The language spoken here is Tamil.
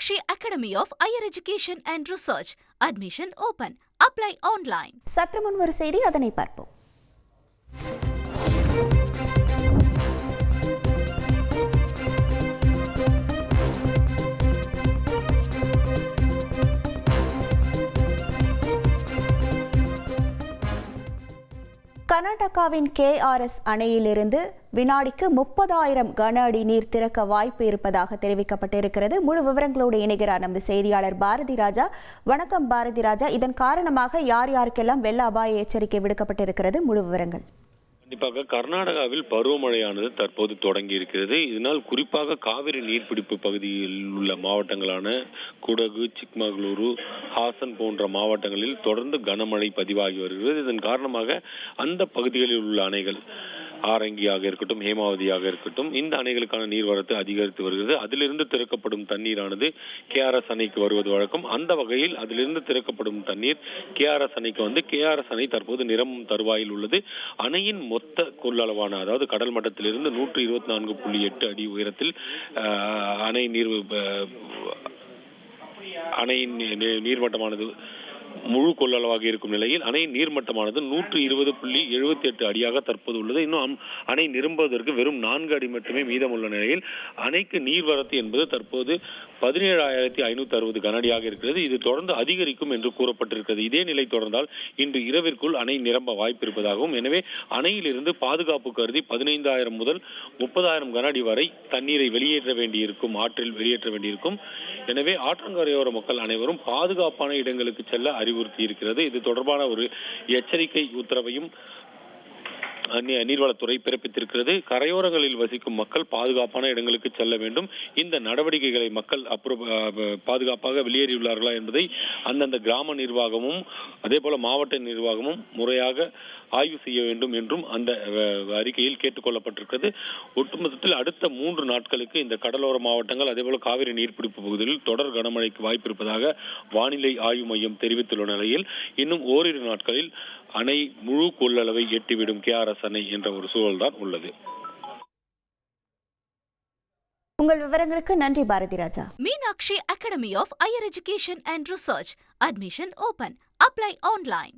Meenakshi academy of higher education and research admission open apply online சற்றுமுன் ஒரு செய்தி அதனை பார்ப்போம் கர்நாடகாவின் கேஆர்எஸ் அணையிலிருந்து வினாடிக்கு முப்பதாயிரம் கன அடி நீர் திறக்க வாய்ப்பு இருப்பதாக தெரிவிக்கப்பட்டிருக்கிறது. முழு விவரங்களோடு இணைகிறார் நமது செய்தியாளர் பாரதி ராஜா. வணக்கம் பாரதி ராஜா. இதன் காரணமாக யார் யாருக்கெல்லாம் வெள்ள அபாய எச்சரிக்கை விடுக்கப்பட்டிருக்கிறது? முழு விவரங்கள். கண்டிப்பாக கர்நாடகாவில் பருவமழையானது தற்போது தொடங்கி இருக்கிறது. இதனால் குறிப்பாக காவிரி நீர்பிடிப்பு பகுதியில் உள்ள மாவட்டங்களான குடகு சிக்மகளூரு ஹாசன் போன்ற மாவட்டங்களில் தொடர்ந்து கனமழை பதிவாகி வருகிறது. இதன் காரணமாக அந்த பகுதிகளில் உள்ள அணைகள் ஆரங்கியாக இருக்கட்டும் ஹேமாவதியாக இருக்கட்டும் இந்த அணைகளுக்கான நீர்வரத்து அதிகரித்து வருகிறது. அதிலிருந்து திறக்கப்படும் தண்ணீரானது கேஆர்எஸ் அணைக்கு வருவது வழக்கம். அந்த வகையில் அதிலிருந்து திறக்கப்படும் தண்ணீர் கேஆர்எஸ் அணைக்கு வந்து கேஆர்எஸ் அணை தற்போது நிறம் தருவாயில் உள்ளது. அணையின் மொத்த கொள்ளளவான அதாவது கடல் மட்டத்திலிருந்து நூற்றி இருபத்தி நான்கு புள்ளி எட்டு அடி உயரத்தில் அணை நீர் அணையின் நீர்மட்டமானது முழு கொள்ளளவாக இருக்கும் நிலையில் அணை நீர்மட்டமானது நூற்று இருபது புள்ளி எழுபத்தி எட்டு அடியாக தற்போது உள்ளது. இன்னும் அணை நிரம்புவதற்கு வெறும் நான்கு அடி மட்டுமே மீதமுள்ள நிலையில் அணைக்கு நீர்வரத்து என்பது தற்போது பதினேழாயிரத்தி ஐநூத்தி அறுபது கனடியாக இருக்கிறது. இது தொடர்ந்து அதிகரிக்கும் என்று கூறப்பட்டிருக்கிறது. இதே நிலை தொடர்ந்தால் இன்று இரவிற்குள் அணை நிரம்ப வாய்ப்பு இருப்பதாகவும் எனவே அணையிலிருந்து பாதுகாப்பு கருதி பதினைந்தாயிரம் முதல் முப்பதாயிரம் கனஅடி வரை தண்ணீரை வெளியேற்ற வேண்டியிருக்கும் ஆற்றில் வெளியேற்ற வேண்டியிருக்கும். எனவே ஆற்றங்கரையோர மக்கள் அனைவரும் பாதுகாப்பான இடங்களுக்கு செல்ல அறிவுறுத்தி இருக்கிறது. இது தொடர்பான ஒரு எச்சரிக்கை உத்தரவையும் நீர்வளத்துறை பிறப்பித்திருக்கிறது. கரையோரங்களில் வசிக்கும் மக்கள் பாதுகாப்பான இடங்களுக்கு செல்ல வேண்டும். இந்த நடவடிக்கைகளை மக்கள் அப்புறம் பாதுகாப்பாக வெளியேறியுள்ளார்களா என்பதை அந்தந்த கிராம நிர்வாகமும் அதே போல மாவட்ட நிர்வாகமும் முறையாக ஆய்வு செய்ய வேண்டும் என்றும் அந்த அறிக்கையில் கேட்டுக்கொள்ளப்பட்டிருக்கிறது ஒட்டுமொத்தத்தில் அடுத்த மூன்று நாட்களுக்கு இந்த கடலோர மாவட்டங்கள் அதேபோல காவிரி நீர்பிடிப்பு பகுதியில் தொடர் கனமழைக்கு வாய்ப்பு இருப்பதாக வானிலை ஆய்வு மையம் தெரிவித்துள்ள நிலையில் இன்னும் ஓரிரு நாட்களில் அணை முழு கொள்ளளவை எட்டிவிடும் கேஆர்எஸ் அணை என்ற ஒரு சூழல்தான் உள்ளது உங்கள் விவரங்களுக்கு நன்றி பாரதி ராஜா Meenakshi Academy of Higher Education and Research. Admission open. Apply online.